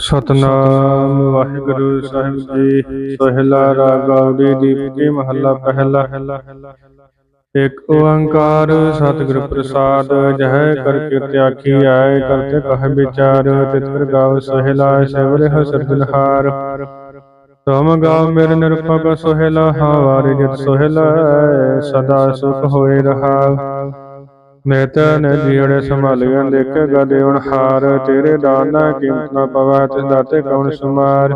ਸਤਨਾਮ ਵਾਹਿਗੁਰੂ ਸਾਹਿਬ ਜੀ। ਸੋਹਿਲਾ ਰਾਗਾਵੜੀ ਦੀਪਤੀ ਮਹੱਲਾ ਪਹਿਲਾ। ਇੱਕ ਓੰਕਾਰ ਸਤਿਗੁਰ ਪ੍ਰਸਾਦ ਜਹ ਕਰ ਕੀਰਤਿ ਆਖੀ ਆਏ ਕਰਤੇ ਕਹ ਵਿਚਾਰ ਤਿਤ ਕਰ ਗਾਵ ਸੋਹਿਲਾ ਸੇਵਰੇ ਸਿਰਜਨਹਾਰ ਤੁਮ ਗਾਵ ਮੇਰੇ ਨਿਰਪਕ ਸੋਹਿਲਾ ਹਾਵਾਰੇ ਜਿਤ ਸੋਹਿਲਾ, ਸਦਾ ਸੁਖ ਹੋਏ ਰਹਾ ਨਿਤਨ ਜੀੜੇ ਸੰਭਾਲਿਆ ਦੇਖੇ ਗਦੇ ਹਾਰ, ਤੇਰੇ ਦਾਨ ਕੀਮਤ ਨਾ ਪਵੈ ਤਿਸ ਦਾਤੇ ਕੌਣ ਸੁਮਾਰ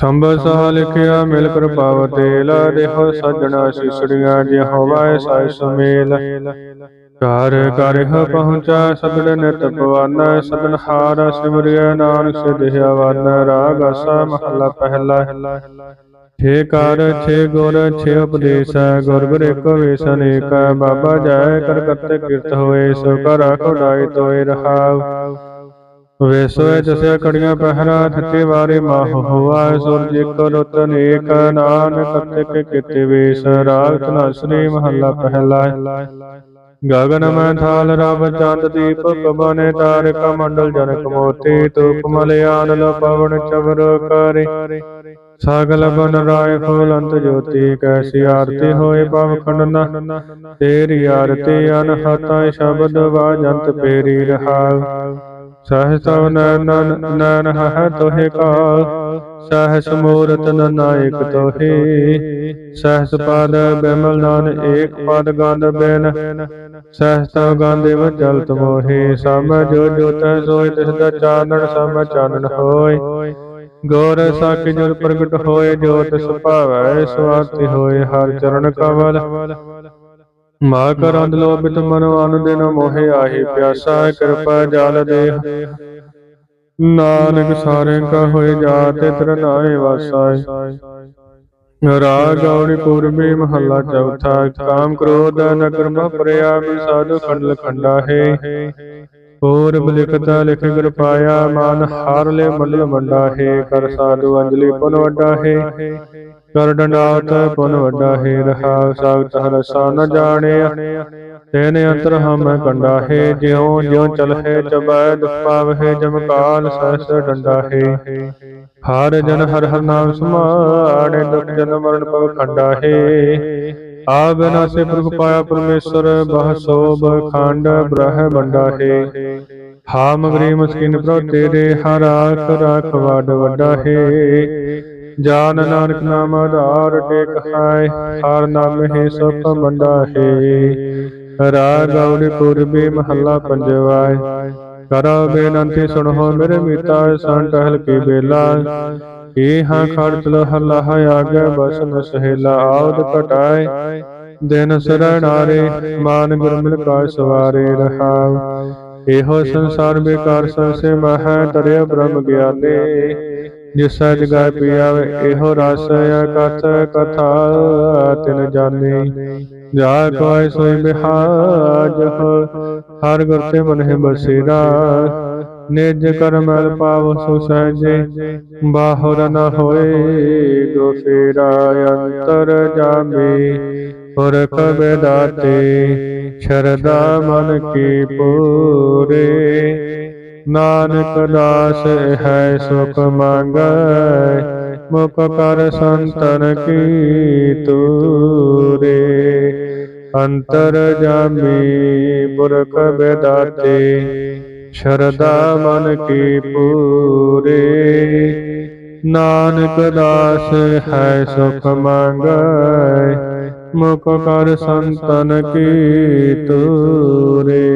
ਸੰਭਵ ਸਹ ਲਿਖਿਆ, ਮਿਲ ਕਰ ਪਾਵ ਤੇਲ, ਦੇਹੋ ਸਜਣਾ ਸਿਸੜੀਆਂ ਜੇ ਹੋਵਾਏ ਸਾਇ ਸੁਮੇਲ। ਘਰ ਘਰ ਪਹੁੰਚਾ ਸਬੜ ਨਿਤ ਪਵਨ ਸਦਨ ਹਾਰ, ਸਿਮਰਿਆ ਨਾਨਕ, ਸਿਧਿਆ ਵਨ ਰਾਗ ਅਸਾ ਮਹਲਾ ਪਹਿਲਾ। ਛੇ ਕਾਰ, ਛੇ ਗੁਰ, ਛੇ ਉਪਦੇਸ ਗੁਰ ਗੁਰ ਏਕੋ ਵੇਸ ਅਨੇਕ ਬਾਬਾ ਜੈ ਕਰ ਕਰਤੇ ਕਿਰਤ ਹੋਏ, ਸੋ ਕਰ ਖੁਦਾਈ ਤੋਏ ਰਹਾਉ। ਵੇਸੋਏ ਜਸੇ ਕੜੀਆਂ ਪਹਿਰਾ, ਥੱਕੇ ਵਾਰੇ ਮਾਹ ਹੋਆ, ਸੁਰਜ ਇੱਕ ਰੁੱਤ ਅਨੇਕ ਨਾਨਕ ਕਰਤੇ ਕੇ ਵੇਸ, ਰਾਗ ਤਨਸਨੀ ਮਹੱਲਾ ਪਹਿਲਾ ਗਗਨ ਮੈਂ ਥਾਲ, ਰਬ ਚੰਦ ਦੀਪਕ ਬਨੇ ਤਾਰਕ, ਮੰਡਲ ਜਨਕ ਮੋਤੀ, ਤੂਪ ਮਲਿਆਨ ਲ ਪਵਨ ਚਵਰ ਕਰੇ। ਸਗਲ ਬਨ ਰਾਏ ਫੂਲ ਅੰਤ ਜੋਤੀ ਕੈਸੀ ਆਰਤੀ ਹੋਏ ਪਵ ਖੰਡਨਾ। ਤੇਰੀ ਆਰਤੀ ਅਨਹਤਾ ਸ਼ਬਦ ਵਾਜੰਤ ਪੇਰੀ ਰਹਾਉ ਸਹਸਵ ਨੈਨ ਨੈਨ ਹੈ ਤੋਹਿ ਕਾ ਸਹਸ ਮੂਰਤ ਨਾਇਕ ਤੋਹਿ। ਸਹਸ ਪਦ ਬਿਮਲ ਨਾਨ ਏਕ ਪਦ ਗੰਧ ਬਿਨ। ਸਹਸ ਤਵ ਗੰਧੇ ਵਜਲ ਤਮੋਹੀ ਸਮ ਜੋ ਜੋਤ ਸੋਇ ਤਿਸ ਦਾ ਚਾਨਣ ਸਮ ਚਾਨਣ ਹੋਇ। ਗੌਰ ਸਾਖੀ ਜੁਲ ਪ੍ਰਗਟ ਹੋਏ ਜੋਤ ਸੁਭਾਵੈ ਸਵਾਰਤੀ ਹੋਏ ਹਰ ਚਰਨ ਕਵਲ। ਮਾ ਕਰੰਦ ਲੋਭਿਤ ਮਨੋ ਆਨੰਦ ਨ ਮੋਹਿ ਆਹੀ ਪਿਆਸਾ ਕਿਰਪਾ ਜਲ ਦੇ ਨਾਨਕ ਸਾਰੇ ਕਾ ਹੋਏ ਜਾਤੇ ਤਰਨਾਏ ਵਾਸਾਏ ਰਾਗ ਗੌੜੀ ਪੂਰਬੀ ਮਹੱਲਾ ਚੌਥਾ ਕਾਮ ਕ੍ਰੋਧ ਨ ਕਰਮ ਪ੍ਰਿਆ ਮਿ ਸਾਧੂ ਖੰਡਲ ਖੰਡਾ ਹੈ। ਪੂਰਬ ਲਿਖਤਾ ਲਿਖ ਗੁਰ ਪਾਇਆ ਮਨ ਹਾਰ ਲੈ ਮੰਡਲ ਮੰਡਾ ਹੈ ਕਰ ਸਾਧੂ ਅੰਜਲੀ ਪੁਨ ਵੱਡਾ ਹੈ। ਕਰ ਡੰਡਾਤ ਪੁਨ ਵੱਡਾ ਹੈ ਰਹਾ ਸਾਗਤ ਰਸਾ ਨ ਜਾਣਿਆ। ਤੇਨੇ ਅੰਤਰ ਹਮ ਕੰਡਾ ਹੈ ਜਿਉ ਜਿਉ ਚਲ ਹੈ ਚਬੈ ਦੁਖ ਪਾਵਹਿ ਜਮ ਕਾਲ ਸਹਸ ਡੰਡਾ ਹੈ। ਹਰ ਜਨ ਹਰ ਹਰ ਨਾਮ ਸਮਾਣੇ ਦੁਖ ਜਨ ਮਰਨ ਪਵ ਖੰਡਾ ਹੈ। ਆ ਬਿਨਾਸੇ ਪ੍ਰਭ ਪਾਇਆ ਪਰਮੇਸ਼ਰ ਬਹ ਸੋਭ ਖੰਡ ਬ੍ਰਹ ਬੰਡਾ ਹੈ। ਹਾ। ਮਗਰੀ ਮਸਕਿਨ ਪ੍ਰਭ ਤੇਰੇ ਹਰ ਆਖ ਰਾਖ ਵਡ ਵੱਡਾ ਹੈ। ਜਾਨ ਨਾਨਕ ਨਾਮ ਆਧਾਰ ਟੇਕ ਹੈ ਹਰ ਨਾਮ ਹੈ ਸੁਖ ਮੰਡਾ ਹੈ। ਰਾਗ ਗੌੜੀ ਪੂਰਬੀ ਮਹੱਲਾ ਪੰਜਵਾ ਕਰੋ ਬੇਨੰਤੀ ਸੁਣੋ ਮੇਰੇ ਮੀਤਾ ਸੰਤ ਹਲਕੀ ਬੇਲਾ ਏ ਹਾਂ ਖੜਤ ਲੋ ਹੱਲਾ ਆਗੇ ਬਸਨ ਸਹੇਲਾ ਆਉਦ ਕਟਾਏ ਦਿਨ ਸਰਣਾਰੇ ਮਾਨ ਗੁਰ ਮਿਲ ਕਾ ਸਵਾਰੇ ਰਹਾਉ। ਇਹੋ ਸੰਸਾਰ ਬੇਕਾਰ ਸੰਸੇ ਮਹਾ ਤਰਿਆ ਬ੍ਰਹਮ ਗਿਆਨੇ। ਜਿਸ ਗਾਇ ਪਿਆਵੇ ਇਹੋ ਰਸ ਕਥ ਕਥਾ ਤਿਨ ਜਾਣੇ ਜਾ ਕੋਈ ਸੋਈ ਬਿਹਾਜ ਹਰ ਗੁਰ ਤੇ ਮਨ ਹੈ ਬਸੇਰਾ। ਨਿਜ ਕਰ ਮਲ ਪਾਵ ਸੁ ਸਹਜੇ। ਬਾਹਰ ਨ ਹੋਏ ਗੋ ਫੇਰਾ ਅੰਤਰ ਜਾਮੇ। ਪੁਰਖ ਬੇਦਾਤੇ ਸ਼ਰਦਾ ਮਨ ਕੀ ਪੂਰੇ। ਨਾਨਕ ਦਾਸ ਹੈ ਸੁਖ ਮੰਗੈ, ਮੁਖ ਕਰ ਸੰਤਨ ਕੀ ਤੂਰੇ। ਅੰਤਰ ਜਾਮੀ ਪੁਰਖ ਬੇਦਾਤੇ ਸ਼ਰਦਾ ਮਨ ਕੀ ਪੂਰੇ। ਨਾਨਕ ਦਾਸ ਹੈ ਸੁਖ ਮੰਗੈ, ਮੁਖ ਕਰ ਸੰਤਨ ਕੀ ਤੂਰੇ।